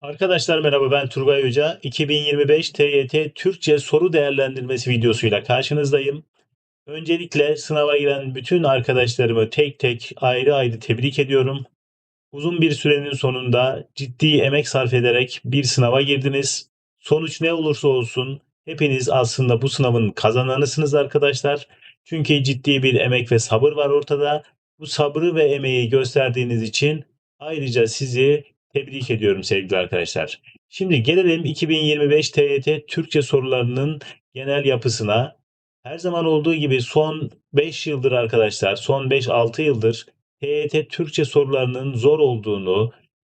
Arkadaşlar merhaba ben Turgay Hoca. 2025 TYT Türkçe soru değerlendirmesi videosuyla karşınızdayım. Öncelikle sınava giren bütün arkadaşlarımı tek tek ayrı ayrı tebrik ediyorum. Uzun bir sürenin sonunda ciddi emek sarf ederek bir sınava girdiniz. Sonuç ne olursa olsun hepiniz aslında bu sınavın kazananısınız arkadaşlar. Çünkü ciddi bir emek ve sabır var ortada. Bu sabrı ve emeği gösterdiğiniz için ayrıca sizi tebrik ediyorum sevgili arkadaşlar. Şimdi gelelim 2025 TYT Türkçe sorularının genel yapısına. Her zaman olduğu gibi son 5 yıldır arkadaşlar, son 5-6 yıldır TYT Türkçe sorularının zor olduğunu,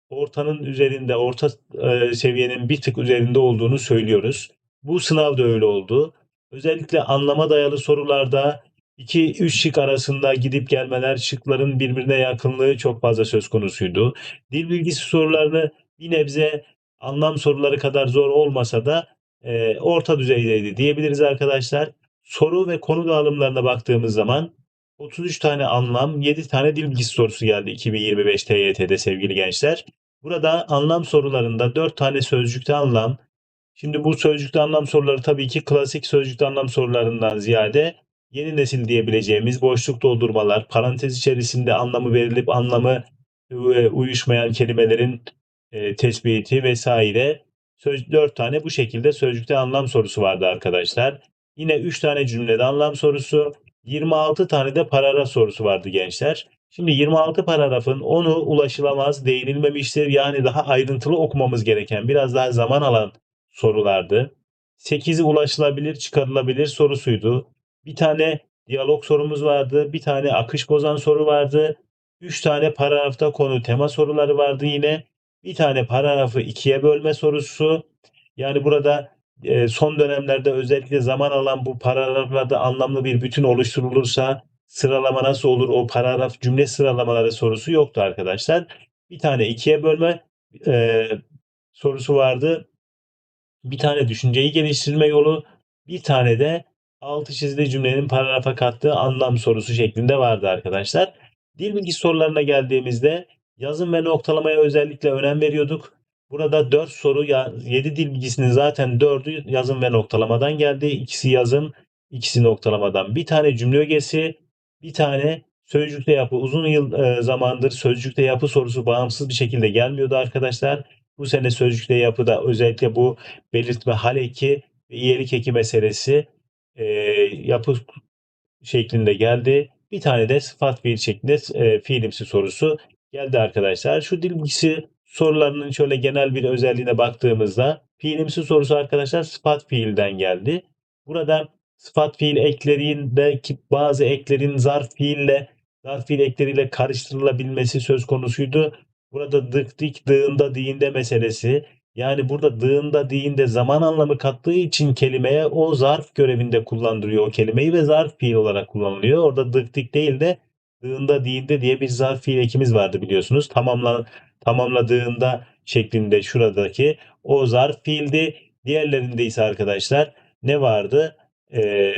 ortanın üzerinde, orta e, seviyenin bir tık üzerinde olduğunu söylüyoruz. Bu sınav da öyle oldu. Özellikle anlama dayalı sorularda 2-3 şık arasında gidip gelmeler, şıkların birbirine yakınlığı çok fazla söz konusuydu. Dil bilgisi sorularını bir nebze anlam soruları kadar zor olmasa da e, orta düzeydeydi diyebiliriz arkadaşlar. Soru ve konu dağılımlarına baktığımız zaman 33 tane anlam, 7 tane dil bilgisi sorusu geldi 2025 TYT'de sevgili gençler. Burada anlam sorularında 4 tane sözcükte anlam. Şimdi bu sözcükte anlam soruları tabii ki klasik sözcükte anlam sorularından ziyade yeni nesil diyebileceğimiz boşluk doldurmalar, parantez içerisinde anlamı verilip anlamı e, uyuşmayan kelimelerin e, tespiti vesaire. Söz, 4 tane bu şekilde sözcükte anlam sorusu vardı arkadaşlar. Yine 3 tane cümlede anlam sorusu, 26 tane de paragraf sorusu vardı gençler. Şimdi 26 paragrafın 10'u ulaşılamaz, değinilmemiştir. Yani daha ayrıntılı okumamız gereken, biraz daha zaman alan sorulardı. 8'i ulaşılabilir, çıkarılabilir sorusuydu. Bir tane diyalog sorumuz vardı, bir tane akış bozan soru vardı. 3 tane paragrafta konu tema soruları vardı yine. Bir tane paragrafı ikiye bölme sorusu. Yani burada e, son dönemlerde özellikle zaman alan bu paragraflarda anlamlı bir bütün oluşturulursa sıralama nasıl olur? O paragraf cümle sıralamaları sorusu yoktu arkadaşlar. Bir tane ikiye bölme e, sorusu vardı. Bir tane düşünceyi geliştirme yolu, bir tane de altı çizili cümlenin paragrafa kattığı anlam sorusu şeklinde vardı arkadaşlar. Dil bilgi sorularına geldiğimizde yazım ve noktalamaya özellikle önem veriyorduk. Burada 4 soru, 7 dil bilgisinin zaten 4'ü yazım ve noktalamadan geldi. İkisi yazım, ikisi noktalamadan. Bir tane cümle ögesi, bir tane sözcükte yapı. Uzun yıl e, zamandır sözcükte yapı sorusu bağımsız bir şekilde gelmiyordu arkadaşlar. Bu sene sözcükte yapıda özellikle bu belirtme hal eki ve iyilik eki meselesi e, yapı şeklinde geldi. Bir tane de sıfat fiil şeklinde e, fiilimsi sorusu geldi arkadaşlar. Şu dil bilgisi sorularının şöyle genel bir özelliğine baktığımızda fiilimsi sorusu arkadaşlar sıfat fiilden geldi. Burada sıfat fiil eklerindeki bazı eklerin zarf fiille zarf fiil ekleriyle karıştırılabilmesi söz konusuydu. Burada dık dik dığında diyinde meselesi yani burada dığında diyinde zaman anlamı kattığı için kelimeye o zarf görevinde kullandırıyor o kelimeyi ve zarf fiil olarak kullanılıyor. Orada dık değil de dığında diyinde diye bir zarf fiil ekimiz vardı biliyorsunuz. Tamamla, tamamladığında şeklinde şuradaki o zarf fiildi. Diğerlerinde ise arkadaşlar ne vardı? Ee,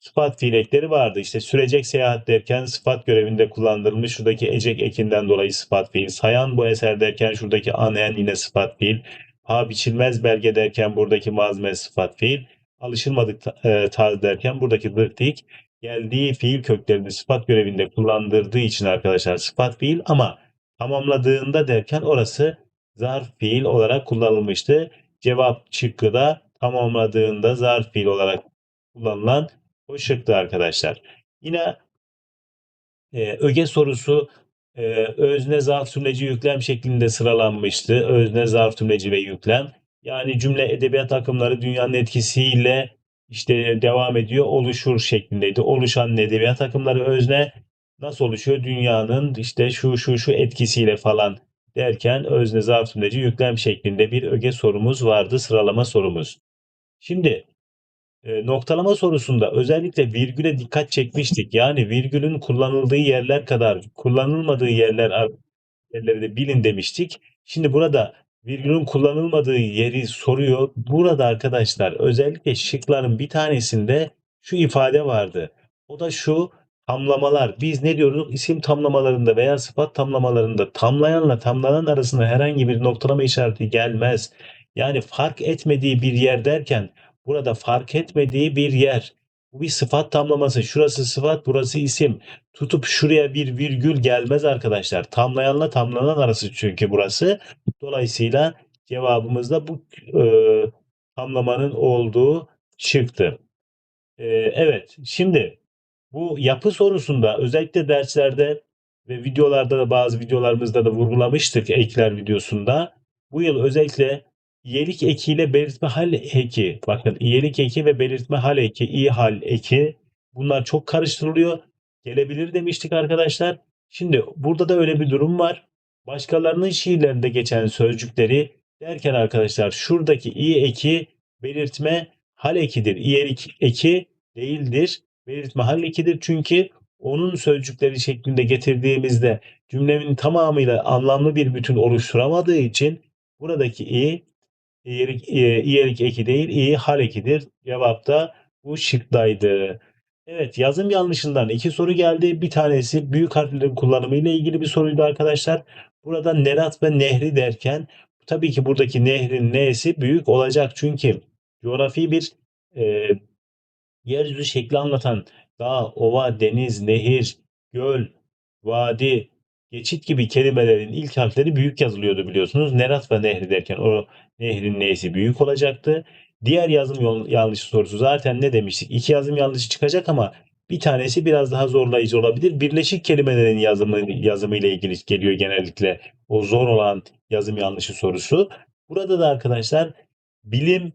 sıfat fiil ekleri vardı. İşte sürecek seyahat derken sıfat görevinde kullandırılmış şuradaki ecek ekinden dolayı sıfat fiil. Sayan bu eser derken şuradaki anen yine sıfat fiil. Ha biçilmez belge derken buradaki mazme sıfat fiil. Alışılmadık e, tarz derken buradaki dik geldiği fiil köklerini sıfat görevinde kullandırdığı için arkadaşlar sıfat fiil ama tamamladığında derken orası zarf fiil olarak kullanılmıştı. Cevap şıkkı da tamamladığında zarf fiil olarak kullanılan o şıktı arkadaşlar. Yine e, öge sorusu e, özne zarf tümleci yüklem şeklinde sıralanmıştı. Özne zarf tümleci ve yüklem. Yani cümle edebiyat akımları dünyanın etkisiyle işte devam ediyor oluşur şeklindeydi. Oluşan edebiyat akımları özne nasıl oluşuyor? Dünyanın işte şu şu şu etkisiyle falan derken özne zarf tümleci yüklem şeklinde bir öge sorumuz vardı sıralama sorumuz. Şimdi noktalama sorusunda özellikle virgüle dikkat çekmiştik. Yani virgülün kullanıldığı yerler kadar kullanılmadığı yerler yerleri de bilin demiştik. Şimdi burada virgülün kullanılmadığı yeri soruyor. Burada arkadaşlar özellikle şıkların bir tanesinde şu ifade vardı. O da şu tamlamalar. Biz ne diyoruz? İsim tamlamalarında veya sıfat tamlamalarında tamlayanla tamlanan arasında herhangi bir noktalama işareti gelmez. Yani fark etmediği bir yer derken burada fark etmediği bir yer. Bu bir sıfat tamlaması. Şurası sıfat, burası isim. Tutup şuraya bir virgül gelmez arkadaşlar. Tamlayanla tamlanan arası çünkü burası. Dolayısıyla cevabımız da bu e, tamlamanın olduğu çıktı. E, evet, şimdi bu yapı sorusunda özellikle derslerde ve videolarda da bazı videolarımızda da vurgulamıştık ekler videosunda. Bu yıl özellikle iyelik ekiyle belirtme hal eki. Bakın iyelik eki ve belirtme hal eki, iyi hal eki. Bunlar çok karıştırılıyor. Gelebilir demiştik arkadaşlar. Şimdi burada da öyle bir durum var. Başkalarının şiirlerinde geçen sözcükleri derken arkadaşlar şuradaki iyi eki belirtme hal ekidir. İyelik eki değildir. Belirtme hal ekidir çünkü onun sözcükleri şeklinde getirdiğimizde cümlemin tamamıyla anlamlı bir bütün oluşturamadığı için buradaki i iyelik, iyelik eki değil, i hal ekidir. Cevap da bu şıktaydı. Evet yazım yanlışından iki soru geldi. Bir tanesi büyük harflerin kullanımı ile ilgili bir soruydu arkadaşlar. Burada nerat ve nehri derken tabii ki buradaki nehrin nesi büyük olacak. Çünkü coğrafi bir e, yeryüzü şekli anlatan dağ, ova, deniz, nehir, göl, vadi, geçit gibi kelimelerin ilk harfleri büyük yazılıyordu biliyorsunuz. Nerat ve nehri derken o nehrin neysi büyük olacaktı. Diğer yazım yanlışı sorusu zaten ne demiştik? İki yazım yanlışı çıkacak ama bir tanesi biraz daha zorlayıcı olabilir. Birleşik kelimelerin yazımı, yazımı ile ilgili geliyor genellikle o zor olan yazım yanlışı sorusu. Burada da arkadaşlar bilim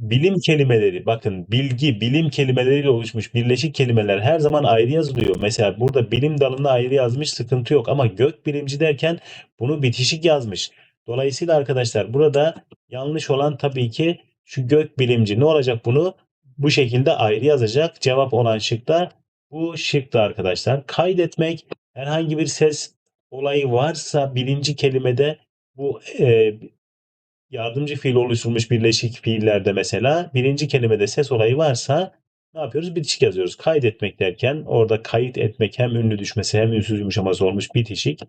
bilim kelimeleri bakın bilgi bilim kelimeleriyle oluşmuş birleşik kelimeler her zaman ayrı yazılıyor. Mesela burada bilim dalını ayrı yazmış sıkıntı yok ama gök bilimci derken bunu bitişik yazmış. Dolayısıyla arkadaşlar burada yanlış olan tabii ki şu gök bilimci ne olacak bunu bu şekilde ayrı yazacak. Cevap olan şıkta bu şıkta arkadaşlar. Kaydetmek herhangi bir ses olayı varsa birinci kelimede bu e, yardımcı fiil oluşturulmuş birleşik fiillerde mesela birinci kelimede ses olayı varsa ne yapıyoruz? Bitişik yazıyoruz. Kaydetmek derken orada kayıt etmek hem ünlü düşmesi hem ünsüz yumuşaması olmuş bitişik.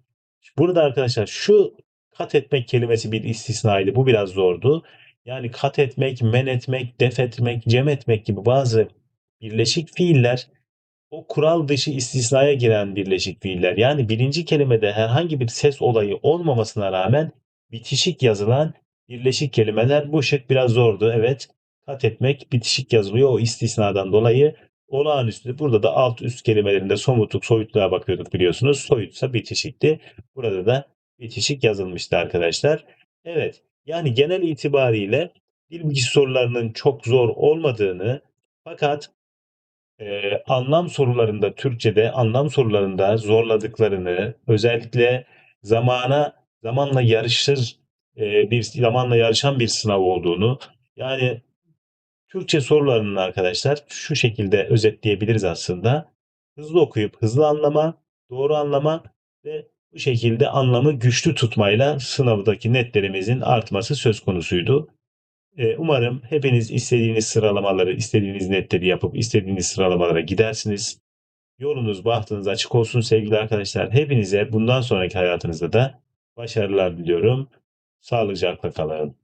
Burada arkadaşlar şu kat etmek kelimesi bir istisnaydı. Bu biraz zordu. Yani kat etmek, men etmek, def etmek, cem etmek gibi bazı birleşik fiiller o kural dışı istisnaya giren birleşik fiiller. Yani birinci kelimede herhangi bir ses olayı olmamasına rağmen bitişik yazılan birleşik kelimeler. Bu şık biraz zordu. Evet kat etmek bitişik yazılıyor o istisnadan dolayı. Olağanüstü. Burada da alt üst kelimelerinde somutluk, soyutluğa bakıyorduk biliyorsunuz. Soyutsa bitişikti. Burada da bitişik yazılmıştı arkadaşlar. Evet. Yani genel itibariyle dil bilgisi sorularının çok zor olmadığını fakat e, anlam sorularında Türkçe'de anlam sorularında zorladıklarını özellikle zamana zamanla yarışır bir zamanla yarışan bir sınav olduğunu yani Türkçe sorularının arkadaşlar şu şekilde özetleyebiliriz aslında. Hızlı okuyup hızlı anlama, doğru anlama ve bu şekilde anlamı güçlü tutmayla sınavdaki netlerimizin artması söz konusuydu. E, umarım hepiniz istediğiniz sıralamaları, istediğiniz netleri yapıp istediğiniz sıralamalara gidersiniz. Yolunuz, bahtınız açık olsun sevgili arkadaşlar. Hepinize bundan sonraki hayatınızda da başarılar diliyorum. Sağlıcakla kalın.